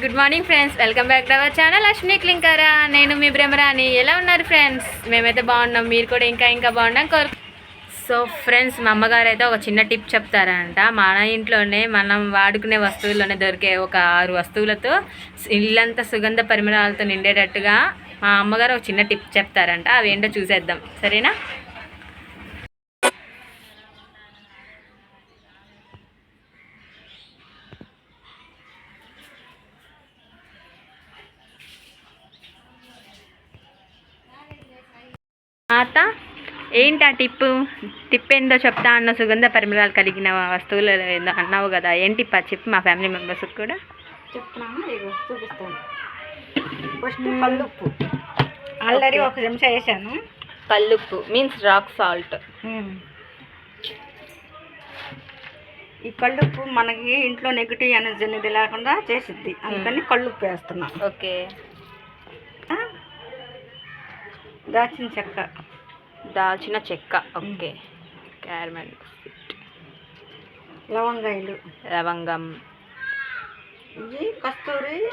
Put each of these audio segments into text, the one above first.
Good morning friends. Welcome back to our channel Ashwini క్లింకరా. నేను మీ బ్రహ్మరాణి. ఎలా ఉన్నారు ఫ్రెండ్స్? మేమైతే బాగున్నాం. మీరు కూడా ఇంకా ఇంకా బాగున్నాం కోరు. సో ఫ్రెండ్స్ మా అమ్మగారు అయితే ఒక చిన్న టిప్ చెప్తారంట. మన ఇంట్లోనే మనం వాడుకునే వస్తువుల్లోనే దొరికే ఒక ఆరు వస్తువులతో ఇల్లంతా సుగంధ పరిమళాలతో నిండేటట్టుగా మా అమ్మగారు ఒక చిన్న టిప్ చెప్తారంట. అవి ఏంటో చూసేద్దాం. సరేనా? ఆత ఏంటి ఆ టిప్పు? టిప్ ఏందో చెప్తా అన్న సుగంధ పరిమళాలు కలిగిన వస్తువులు ఏందో అన్నావు కదా ఏంటి అది చెప్పి మా ఫ్యామిలీ మెంబర్స్కి కూడా. చెప్తున్నాను చూపిస్తాను. ఫస్ట్ ఆల్రెడీ ఒక చెంచా వేసాను. కల్లుప్పు మీన్స్ రాక్ సాల్ట్ ఈ కళ్ళుప్పు మనకి ఇంట్లో నెగిటివ్ ఎనర్జీ అనేది లేకుండా చేసిద్ది. అందుకని కళ్ళుప్పు వేస్తున్నా. ఓకే. దాచిన చెక్క. దాల్చిన చెక్క. ఓకే. క్యారమెల్ లవంగాయలు. లవంగం. ఇవి కస్తూరి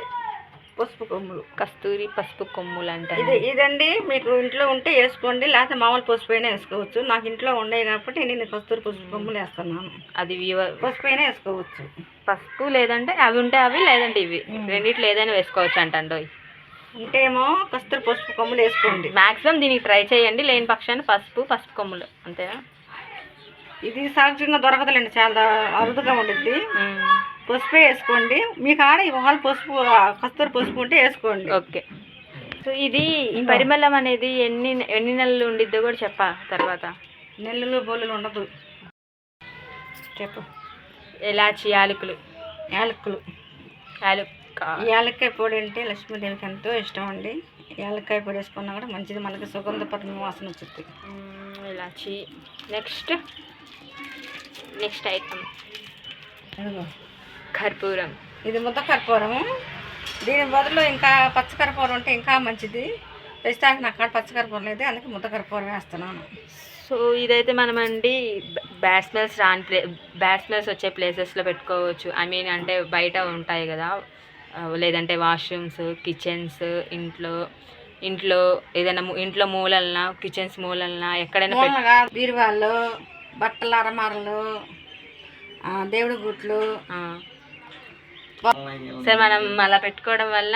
పసుపు కొమ్ములు. కస్తూరి పసుపు కొమ్ములు అంటే ఇది ఇదండి మీకు ఇంట్లో ఉంటే వేసుకోండి లేకపోతే మామూలు పసుపు అయినా వేసుకోవచ్చు. నాకు ఇంట్లో ఉండేవి కాబట్టి నేను కస్తూరి పసుపు కొమ్ములు వేస్తున్నాను. అది పసుపు అయినా వేసుకోవచ్చు. పసుపు లేదంటే అవి ఉంటే అవి లేదంటే ఇవి. రెండిట్లో ఏదైనా వేసుకోవచ్చు అంటండోయ్. ఏమో కస్తూరి పసుపు కొమ్ములు వేసుకోండి. మాక్సిమం దీనికి ట్రై చేయండి. లేని పక్షాన్ని పసుపు పసుపు కొమ్ములు. అంతేనా? ఇది సహజంగా దొరకదులేండి. చాలా అరుదుగా ఉండిద్ది. పసుపే వేసుకోండి. మీకు ఆడ ఇవాళ పసుపు కస్తూరి పసుపు ఉంటే వేసుకోండి. ఓకే. సో ఇది ఈ పరిమళం అనేది ఎన్ని ఎన్ని నెలలు ఉండిద్దో కూడా చెప్పా తర్వాత. నెల్లులు బొల్లులు ఉండదు. చెప్పు. ఎలాచి యాలకులు. యాలక్కులు యాలక్క యాలక్కాయ పొడి అంటే లక్ష్మీదేవికి ఎంతో ఇష్టం అండి. యాలక్కాయ పొడి వేసుకున్నా కూడా మంచిది. మనకి సుగంధ పరిమళ వాసన వచ్చింది. ఇలాచి. నెక్స్ట్. Next item. కర్పూరం. ఇది ముద్ద కర్పూరము. దీని బదులు ఇంకా పచ్చ కర్పూరం ఉంటే ఇంకా మంచిది. ప్రస్తుతానికి నాకు కాడ పచ్చ కర్పూరం లేదు. అందుకే ముద్ద కర్పూరం వేస్తున్నాను. సో ఇదైతే మనం అండి బ్యాడ్ స్మెల్స్ రాని ప్లే బ్యాడ్ స్మెల్స్ వచ్చే ప్లేసెస్లో పెట్టుకోవచ్చు. ఐ మీన్ అంటే బయట ఉంటాయి కదా. లేదంటే వాష్రూమ్స్ కిచెన్స్ ఇంట్లో ఇంట్లో ఏదైనా ఇంట్లో మూలలన కిచెన్స్ మూలలన ఎక్కడైనా బీరువాళ్ళు బట్టల అరమారలు దేవుడి గుట్లు. సరే మనం అలా పెట్టుకోవడం వల్ల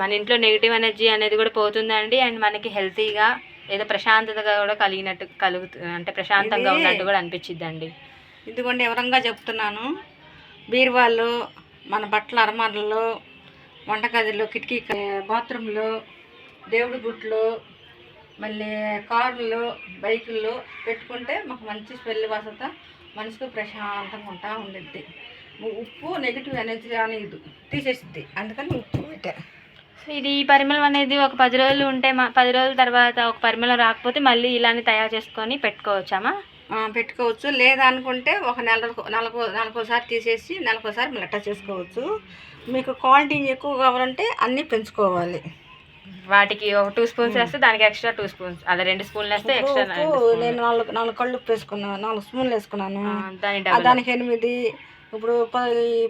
మన ఇంట్లో నెగిటివ్ ఎనర్జీ అనేది కూడా పోతుందండి అండ్ మనకి హెల్తీగా ఏదో ప్రశాంతతగా కూడా కలిగినట్టు కలుగుతు అంటే ప్రశాంతంగా ఉన్నట్టు కూడా అనిపించిద్దండి. ఇదిగోండి వివరంగా చెప్తున్నాను. బీరువాళ్ళు మన బట్టల అరమారలు వంటగదిలో కిటికీ బాత్రూంలో దేవుడి గుట్లు మళ్ళీ కార్లు బైకుల్లో పెట్టుకుంటే మాకు మంచి స్మెల్ వాసత మనసుకు ప్రశాంతంగా ఉంటా ఉండిద్ది. ఉప్పు నెగిటివ్ ఎనర్జీ అనేది తీసేసిద్ది. అందుకని ఉప్పు పెట్టా. సో ఇది ఈ పరిమళం అనేది ఒక పది రోజులు ఉంటే మా పది రోజుల తర్వాత ఒక పరిమళం రాకపోతే మళ్ళీ ఇలానే తయారు చేసుకొని పెట్టుకోవచ్చామా పెట్టుకోవచ్చు. లేదా అనుకుంటే ఒక నెల నెలకు నెలకోసారి తీసేసి నెలకోసారి మళ్ళీ చేసుకోవచ్చు. మీకు క్వాలిటీ ఎక్కువ కావాలంటే అన్నీ పెంచుకోవాలి. వాటికి ఒక టూ స్పూన్స్ వేస్తే దానికి ఎక్స్ట్రా టూ స్పూన్స్ అదే రెండు స్పూన్లు వేస్తే ఎక్స్ట్రా నేను నాలుగు నాలుగు కళ్ళు ఉప్పు వేసుకున్నాను నాలుగు స్పూన్లు వేసుకున్నాను. దానికి ఎనిమిది ఇప్పుడు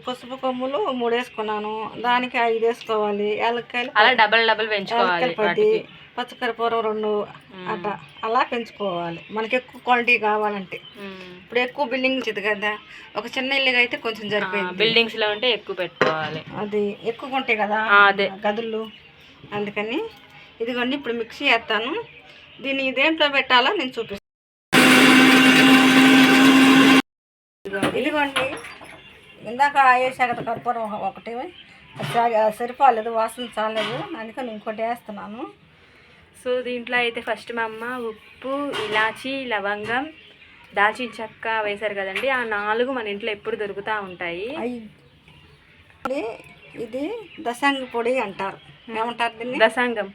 పసుపు కొమ్ములు మూడు వేసుకున్నాను. దానికి ఐదు వేసుకోవాలి. యాలక్కాయలు అలా డబల్ డబల్ పెంచుకోవాలి పచ్చకరపూరం రెండు అట్లా అలా పెంచుకోవాలి. మనకి ఎక్కువ క్వాలిటీ కావాలంటే. ఇప్పుడు ఎక్కువ బిల్డింగ్ వచ్చింది కదా. ఒక చిన్న ఇల్లుగా అయితే కొంచెం సరిపోయింది. బిల్డింగ్స్లో ఉంటే ఎక్కువ పెట్టుకోవాలి. అది ఎక్కువ ఉంటాయి కదా అదే. గదులు. అందుకని ఇదిగోండి ఇప్పుడు మిక్సీ వేస్తాను. దీన్ని దేంట్లో పెట్టాలో నేను చూపిస్తాను ఇదిగోండి. ఇందాక వేసా కదా కర్పూరం ఒక- ఒకటి. సరిపోలేదు వాసన చాలేదు. అందుకని ఇంకోటి వేస్తున్నాను. సో దీంట్లో అయితే ఫస్ట్ మా అమ్మ ఉప్పు ఇలాచి లవంగం దాల్చిన చెక్క వేశారు కదండి. ఆ నాలుగు మన ఇంట్లో ఎప్పుడు దొరుకుతూ ఉంటాయి. ఇది దశాంగ పొడి అంటారు. ఏమంటారు దీన్ని? దసంగం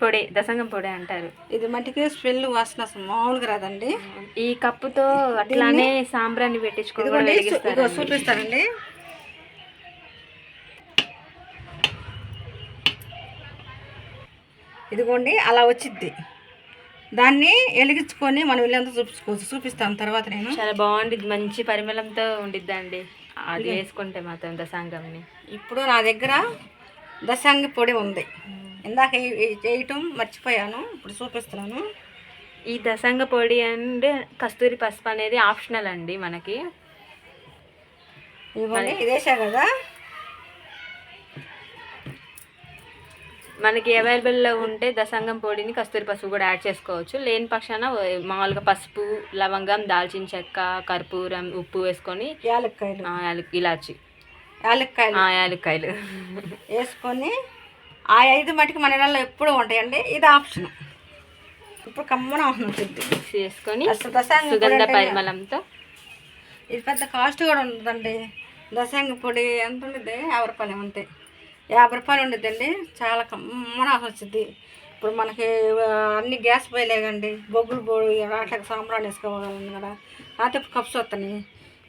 పొడి దసంగం పొడి అంటారు. ఇది మట్టికి స్మెల్ వాసన మామూలుగా రాదండి. ఈ కప్పుతో అట్లానే సాంబ్రాన్ని పెట్టించుకొని కూడా ఇదిగోండి అలా వచ్చిద్ది. దాన్ని వెలిగించుకొని మనం ఇల్లంతా చూపించుకోవచ్చు చూపిస్తాను తర్వాత నేను. చాలా బాగుండిద్ది మంచి పరిమళంతో ఉండిద్దండి. అది వేసుకుంటే మాత్రం దశాంగంని. ఇప్పుడు నా దగ్గర దశాంగి పొడి ఉంది. ఇందాక చేయటం మర్చిపోయాను ఇప్పుడు చూపిస్తున్నాను. ఈ దశంగ పొడి అండ్ కస్తూరి పసుపు అనేది ఆప్షనల్ అండి మనకి. ఇదిగోండి ఇది వేసా కదా? మనకి అవైలబుల్లో ఉంటే దసంగం పొడిని కస్తూరి పసుపు కూడా యాడ్ చేసుకోవచ్చు. లేని పక్షాన మామూలుగా పసుపు లవంగం దాల్చిన చెక్క కర్పూరం ఉప్పు వేసుకొని యాలక్కాయలు. ఇలాచి. యాలక్కాయలు. యాలక్కాయలు. వేసుకొని ఆ ఐదు మటుకు మన నెలలో ఎప్పుడూ ఉంటాయండి. ఇది ఆప్షన్. ఇప్పుడు కమ్మన మిక్స్ చేసుకొని సుగంధ పరిమళంతో. ఇది పెద్ద కాస్ట్ కూడా ఉండదండి. దశాంగి పొడి ఎంత ఉండిద్ది? యాభై రూపాయలు అంతే. యాభై రూపాయలు ఉండిద్దండి. చాలా కమ్మన వచ్చింది ఇప్పుడు మనకి అన్ని గ్యాస్ పోయలేకండి బొగ్గులు పోయి వాటికి సాంబ్రాన్ని వేసుకోగలను కదా. కాకపోతే కప్స్ వస్తాయి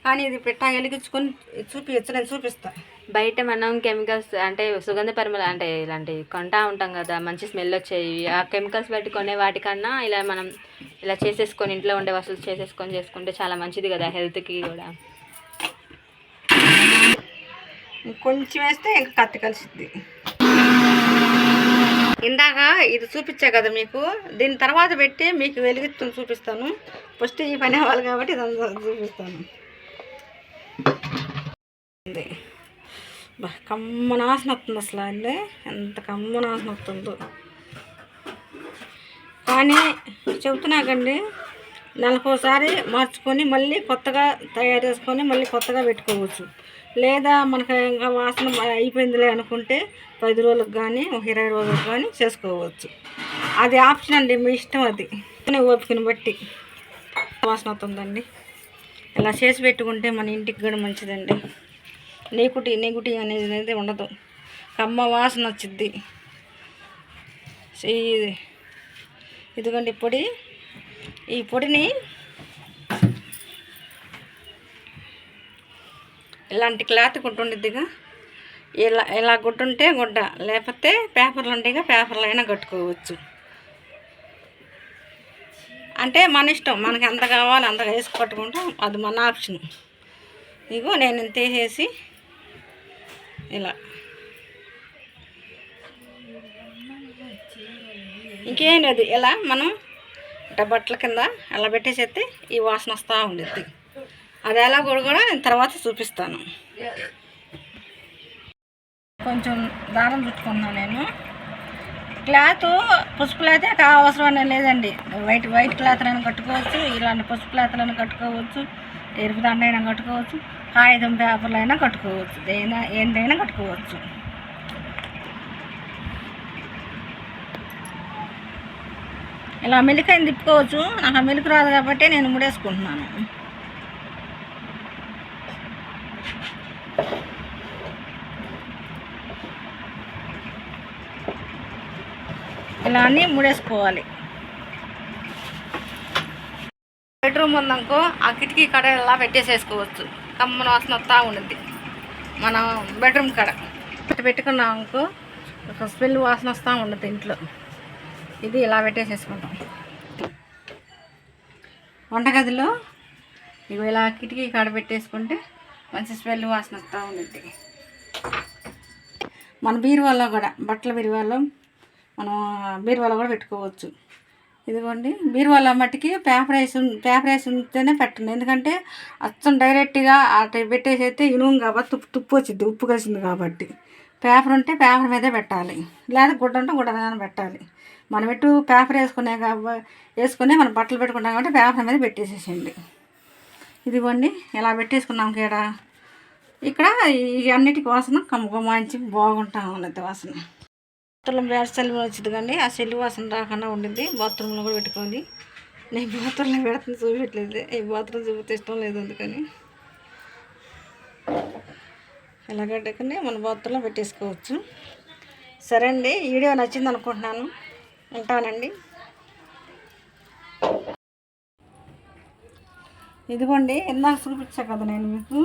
కానీ ఇది పెట్టా వెలిగించుకొని చూపించచ్చు నేను చూపిస్తాను బయట మనం కెమికల్స్ అంటే సుగంధ పరిమళ అంటే ఇలాంటివి కొంటా ఉంటాం కదా మంచి స్మెల్ వచ్చేవి. ఆ కెమికల్స్ బట్టి కొనే వాటికన్నా ఇలా మనం ఇలా చేసేసుకొని ఇంట్లో ఉండే వసూలు చేసేసుకొని చేసుకుంటే చాలా మంచిది కదా హెల్త్కి కూడా. ఇంకొంచెం వేస్తే ఇంకా కత్తి కలిసిద్ది. ఇందాక ఇది చూపించా కదా మీకు? దీని తర్వాత పెట్టి మీకు వెలిగిస్తుంది చూపిస్తాను. ఫస్ట్ ఈ పని అవ్వాలి కాబట్టి ఇదంతా చూపిస్తాను. ఇది. ఆసన కమ్మ వస్తుంది అసలు అండి. ఎంత కమ్మ నాశనం వస్తుందో. కానీ చెబుతున్నాకండి నెలకోసారి మార్చుకొని మళ్ళీ కొత్తగా తయారు చేసుకొని మళ్ళీ కొత్తగా పెట్టుకోవచ్చు. లేదా మనకు ఇంకా వాసన అయిపోయిందిలే అనుకుంటే పది రోజులకు కానీ ఒక ఇరవై రోజులకు కానీ చేసుకోవచ్చు. అది ఆప్షన్ అండి మీ ఇష్టం అది. ఓపికని బట్టి వాసన అవుతుందండి ఇలా చేసి పెట్టుకుంటే మన ఇంటికి కూడా మంచిదండి. నీకుటి నెగుటి అనేది అనేది ఉండదు. కమ్మ వాసన వచ్చిద్ది. ఇదిగోండి పొడి. ఈ పొడిని ఇలాంటి క్లాత్ గుట్టుండిద్దిగా ఇలా ఇలా గుట్టుంటే గుడ్డ లేకపోతే పేపర్లు ఉంటాయిగా పేపర్లు అయినా కట్టుకోవచ్చు. అంటే మన ఇష్టం మనకి ఎంత కావాలో అంత వేసి కట్టుకుంటాం అది మన ఆప్షన్. ఇగో నేను ఇంత వేసేసి ఇలా. ఇంకేం లేదు ఇలా మనం బట్టల కింద అలా పెట్టేసేస్తే ఈ వాసన వస్తూ ఉండేది అది ఎలా కూడా నేను తర్వాత చూపిస్తాను. కొంచెం దారం చుట్టుకున్నాను నేను. క్లాత్ పసుపు క్లాతే అవసరం అనేది లేదండి. వైట్ వైట్ క్లాత్లను కట్టుకోవచ్చు ఇలాంటి పసుపు క్లాత్లను కట్టుకోవచ్చు ఎరుపు దండైనా అయినా కట్టుకోవచ్చు కాగితం పేపర్లు అయినా కట్టుకోవచ్చు దేనా ఏంటైనా కట్టుకోవచ్చు. ఇలా మెలికైన తిప్పుకోవచ్చు. నాకు ఆ మెలుకు రాదు కాబట్టి నేను ముడేసుకుంటున్నాను. ఇలా ముడేసుకోవాలి. బెడ్రూమ్ ఉందనుకో ఆ కిటికీ కడ ఇలా పెట్టేసేసుకోవచ్చు. కమ్మన వాసన వస్తూ ఉండిద్ది. మన బెడ్రూమ్ కడ. పెట్టుకున్నాం అనుకో ఒక స్మెల్ వాసన వస్తూ ఉండదు ఇంట్లో. ఇది ఇలా పెట్టేసేసుకుంటాం. వంటగదిలో ఇవి ఇలా కిటికీ కాడ పెట్టేసుకుంటే మంచి స్మెల్ వాసన వస్తూ ఉండిద్ది. మన బీరువాలో కూడా బట్టల బీరువాలో మనం బీరువాలో కూడా పెట్టుకోవచ్చు. ఇదిగోండి బీరువాలో మట్టికి పేపర్ వేసి పేపర్ వేసి ఉంటేనే పెట్టండి. ఎందుకంటే అచ్చం డైరెక్ట్గా అటు పెట్టేసి అయితే ఇనుము కాబట్టి తుప్పు తుప్పు వచ్చింది ఉప్పు కలిసింది కాబట్టి. పేపర్ ఉంటే పేపర్ మీదే పెట్టాలి. లేదా గుడ్డ ఉంటే గుడ్డ మీద పెట్టాలి. మనం ఎటు పేపర్ వేసుకునే వేసుకునే మనం బట్టలు పెట్టుకుంటాం కాబట్టి పేపర్ మీద పెట్టేసేసేయండి. ఇదిగోండి ఇలా పెట్టేసుకున్నాం ఇక్కడ ఇక్కడ ఈ అన్నిటికి వాసన కమ్మ మంచి బాగుంటా ఉన్నది వాసన. బాత్రూమ్ బ్యాడ్ చల్లి వచ్చింది కానీ ఆ చెల్లి వాసన రాకుండా ఉండింది. బాత్రూంలో కూడా పెట్టుకోండి నేను బాత్రూంలో పెడుతుంది చూపించట్లేదు ఈ బాత్రూమ్ చూపితే ఇష్టం లేదు అందుకని. ఇలా మన బాత్రూంలో పెట్టేసుకోవచ్చు. సరే అండి వీడియో నచ్చింది అనుకుంటున్నాను. ఉంటానండి. ఇదిగోండి ఇందాక చూపించా కదా నేను మీకు.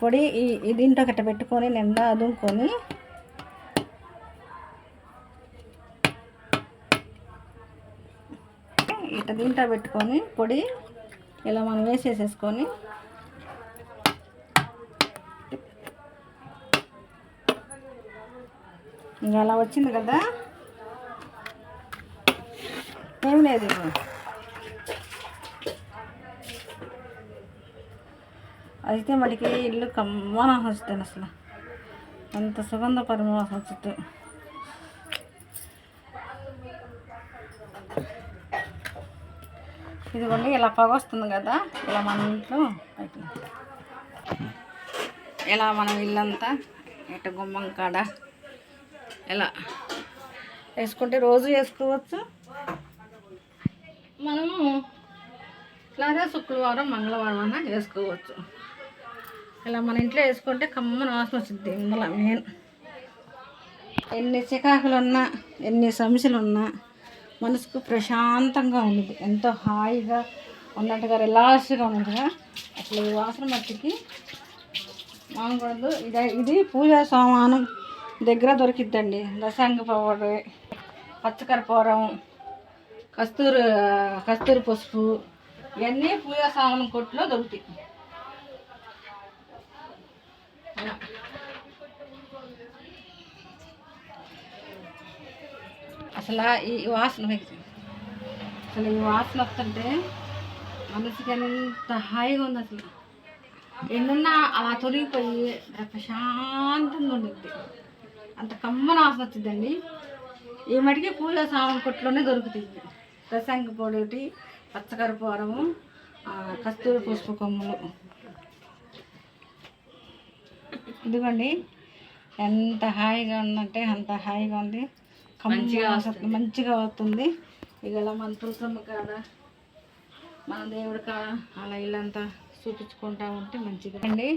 పొడి ఈ దీంట్లో గట్ట పెట్టుకొని నిండా అదుముకొని ఇట్లా దీంట్లో పెట్టుకొని పొడి ఇలా మనం వేసేసేసుకొని ఇంకా అలా వచ్చింది కదా? ఏం లేదు. అయితే మనకి ఇల్లు కమ్మన వస్తుంది అసలు. అంత సుగంధ పరిమళం వచ్చింది ఇదిగోండి ఇలా పొగ వస్తుంది కదా ఇలా మన ఇంట్లో ఇలా మనం ఇల్లంతా ఇట గుమ్మం కాడ ఇలా వేసుకుంటే రోజు వేసుకోవచ్చు. మనము లేదా శుక్రవారం మంగళవారం అన్నా వేసుకోవచ్చు. ఇలా మన ఇంట్లో వేసుకుంటే కమ్మన వాసన వచ్చింది ఇందులో మెయిన్. ఎన్ని చికాకులు ఉన్నా ఎన్ని సమస్యలు ఉన్నా మనసుకు ప్రశాంతంగా ఉంది ఎంతో హాయిగా ఉన్నట్టుగా రిలాక్స్గా ఉన్నట్టుగా అసలు ఈ వాసన మట్టికి మామూలు ఇది ఇది పూజా సామానం దగ్గర దొరికిద్దండి. దశాంగ పౌడర్ పచ్చకర్పూరం కస్తూరి కస్తూరి పసుపు ఇవన్నీ పూజా సామానం కొట్టులో దొరుకుతాయి. అసలు ఈ వాసన అసలు ఈ వాసన వస్తుంటే మనసుకి ఎంత హాయిగా ఉంది అసలు. ఎన్నున్నా అలా తొలగిపోయి ప్రశాంతంగా ఉండిద్ది. అంత కమ్మన వాసన వచ్చిందండి ఈ మటుకి పూజ సామాన్ కొట్టులోనే దొరుకుతుంది. ప్రసంగ పొడి పచ్చకరపూరము కస్తూరి పసుపు ఇదిగోండి. ఎంత హాయిగా ఉందంటే అంత హాయిగా ఉంది. మంచిగా మంచిగా అవుతుంది ఇక మన తులసమ్మ కాడ మన దేవుడి కాడ అలా ఇల్లంతా చూపించుకుంటా ఉంటే మంచిది. అండి.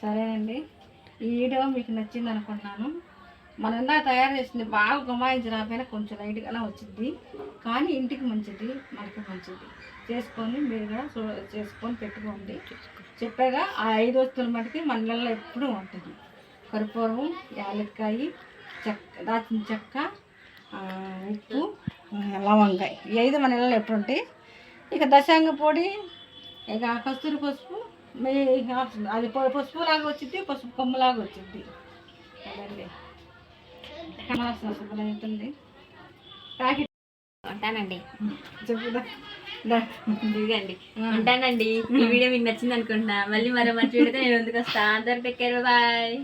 సరేనండి. ఈ వీడియో మీకు నచ్చింది అనుకుంటున్నాను. మనం ఇందాక తయారు చేసింది బాగా గుమాయించి రాకపోయినా కొంచెం లైట్గానే వచ్చింది. కానీ ఇంటికి మంచిది మనకి మంచిది. చేసుకొని మీరు కూడా చూ చేసుకొని పెట్టుకోండి. చెప్పాగా ఆ ఐదు వస్తువులు మటుకి మన నెలలో ఎప్పుడూ ఉంటుంది. కర్పూరం యాలక్కాయ చెక్క దాచిన చెక్క ఉప్పు లవంగాయ. ఈ ఐదు మన నెలలో ఎప్పుడు ఉంటాయి. ఇక దశాంగ పొడి ఇక కస్తూరి పసుపు మే అది పసుపు లాగా వచ్చింది పసుపు కొమ్ములాగా వచ్చింది అదండి. కమలాసన శుభ్రమవుతుంది ప్యాకెట్. ఉంటానండి. చెప్పుదా. దిగండి ఉంటానండి. ఈ వీడియో మీకు నచ్చింది అనుకుంటున్నా. మళ్ళీ మరో మంచి వీడియోతో నేను ముందుకు వస్తా. అందరు టేక్ కేర్ బాయ్